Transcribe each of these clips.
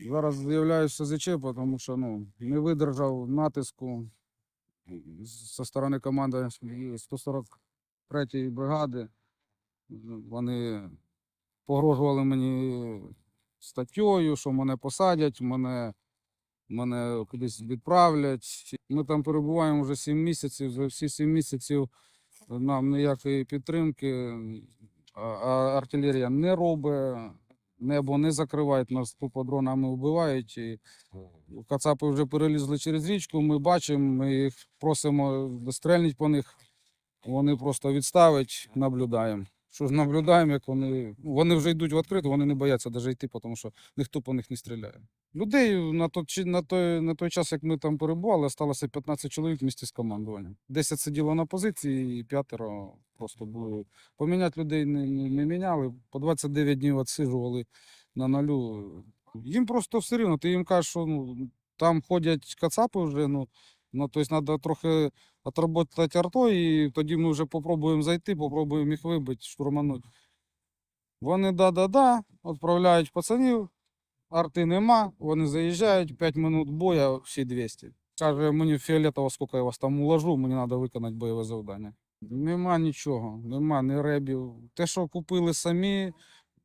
Зараз з'являюся СЗЧ, тому що ну, не видержав натиску зі сторони команди 143-ї бригади. Вони погрожували мені статтєю, що мене посадять, мене, мене кудись відправлять. Ми там перебуваємо вже 7 місяців. За всі 7 місяців нам ніякої підтримки, а артилерія не робить, небо не закривають, нас тупо дронами вбивають. І кацапи вже перелізли через річку, ми бачимо, ми їх просимо стрельнуть по них. Вони просто відставить, наблюдаємо. Що ж наблюдаємо, як вони. ну, Вони вже йдуть в відкриту, вони не бояться навіть йти, тому що ніхто по них не стріляє. Людей на той, на той, на той час, як ми там перебували, залишилося 15 чоловік в місті з командуванням. 10 сиділо на позиції, і п'ятеро просто були. Поміняти людей не, не, не міняли. По 29 днів відсиджували на нулю. Їм просто все рівно. Ти їм кажеш, що ну, там ходять кацапи вже, ну, ну тобто треба трохи отработати артою, і тоді ми вже попробуємо зайти, попробуємо їх вибити, штурманути. Вони да-да-да, відправляють пацанів, арти нема, вони заїжджають, 5 минут боя, всі 200. Каже, мені фіолетово, скільки я вас там уложу, мені треба виконати бойове завдання. Нема нічого, нема ні ребів. Те, що купили самі,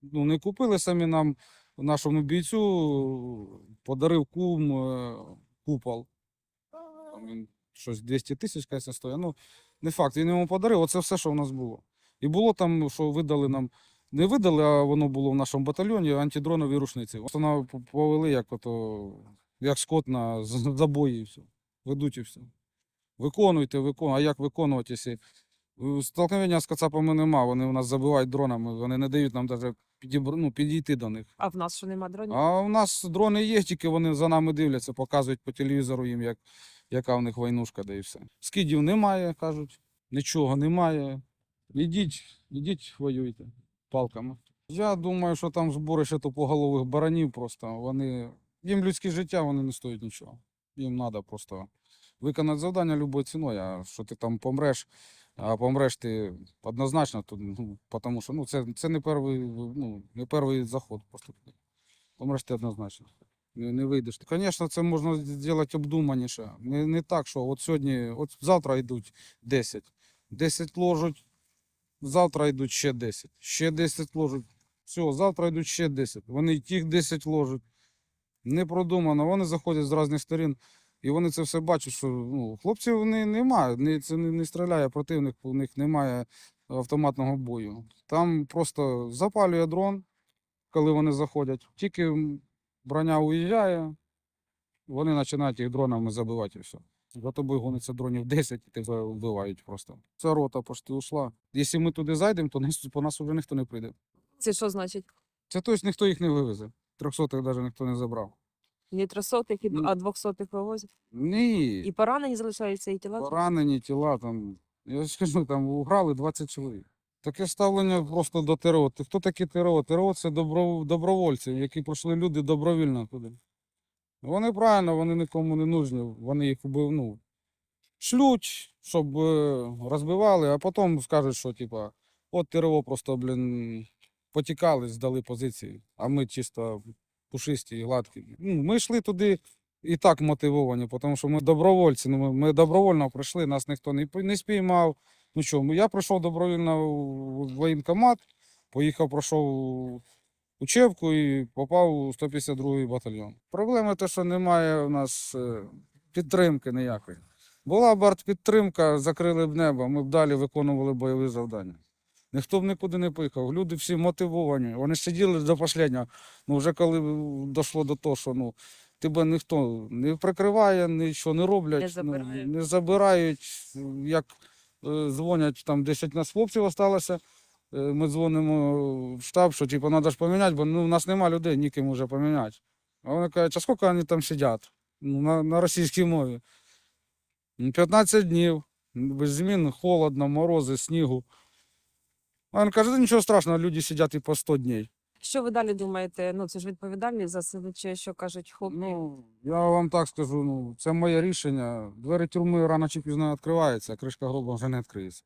ну не купили самі нам, нашому бійцю подарив кум е, купол. Там він щось 200 тисяч, каже, стоїть. Ну, не факт, він йому подарив, оце все, що в нас було. І було там, що видали нам, не видали, а воно було в нашому батальйоні антидронові рушниці. Вона повели як ото, як скот на забої і все. Ведуть і все. Виконуйте, виконуйте. А як виконувати, якщо е, столкновення з кацапами нема, вони у нас забивають дронами, вони не дають нам навіть підібр... ну, підійти до них. А в нас що нема дронів? А у нас дрони є, тільки вони за нами дивляться, показують по телевізору їм, як, яка в них войнушка, да і все. Скидів немає, кажуть, нічого немає. Ідіть, ідіть, воюйте палками. Я думаю, що там зборище тупоголових баранів просто. Вони, їм людське життя, вони не стоять нічого. Їм треба просто виконати завдання любою ціною, а що ти там помреш, а помреш ти однозначно, то, ну, тому що ну, це, це не, перший, ну, не перший заход просто. Помреш ти однозначно. Не, вийдеш. Звісно, це можна зробити обдуманіше. Не, не так, що от сьогодні, от завтра йдуть 10. 10 ложуть, завтра йдуть ще 10. Ще 10 ложуть. Все, завтра йдуть ще 10. Вони тих 10 ложать. Не продумано. Вони заходять з різних сторін. І вони це все бачать, що ну, хлопців вони немає, не, це не, не стріляє противник, у них немає автоматного бою. Там просто запалює дрон, коли вони заходять. Тільки броня уїжджає, вони починають їх дронами забивати і все. За тобою гониться дронів 10 і тебе вбивають просто. Ця рота почти ушла. Якщо ми туди зайдемо, то по нас вже ніхто не прийде. Це що значить? Це тобто ніхто їх не вивезе. Трьохсотих навіть ніхто не забрав. Не трьохсотих, Ну. а двохсотих вивозять. Ні. І поранені залишаються, і тіла. Поранені тіла там. Я ж кажу, там уграли 20 чоловік. Таке ставлення просто до ТРО. Хто такі ТРО? ТРО це добровольці, які пройшли люди добровільно туди. Вони правильно, вони нікому не нужні. Вони їх ну, шлють, щоб е, розбивали, а потім скажуть, що типа, от ТРО просто, блін, потікали, здали позиції, а ми чисто пушисті і гладкі. Ну, ми йшли туди і так мотивовані, тому що ми добровольці. Ну, ми, добровольно прийшли, нас ніхто не спіймав. Ну що, я прийшов добровільно в воєнкомат, поїхав, пройшов учебку і попав у 152-й батальйон. Проблема те, що немає у нас е, підтримки ніякої. Була б артпідтримка, закрили б небо, ми б далі виконували бойові завдання. Ніхто б нікуди не поїхав. Люди всі мотивовані. Вони сиділи до останнього. Ну, вже коли дійшло до того, що ну, тебе ніхто не прикриває, нічого не роблять, Не забирають. Ну, не забирають. Як дзвонять, там 10 нас хлопців залишилося. Ми дзвонимо в штаб, що типу, треба ж поміняти, бо ну, у нас нема людей, ніким вже поміняти. А вони кажуть, а скільки вони там сидять ну, на, на російській мові? «Ну, 15 днів, без змін, холодно, морози, снігу. А він каже, «Да нічого страшного, люди сидять і по 100 днів. Що ви далі думаєте? Ну це ж відповідальність за СЗЧ, що кажуть хлопці. Ну, я вам так скажу, ну, це моє рішення. Двері тюрми рано чи пізно відкриваються, а кришка гроба вже не відкриється.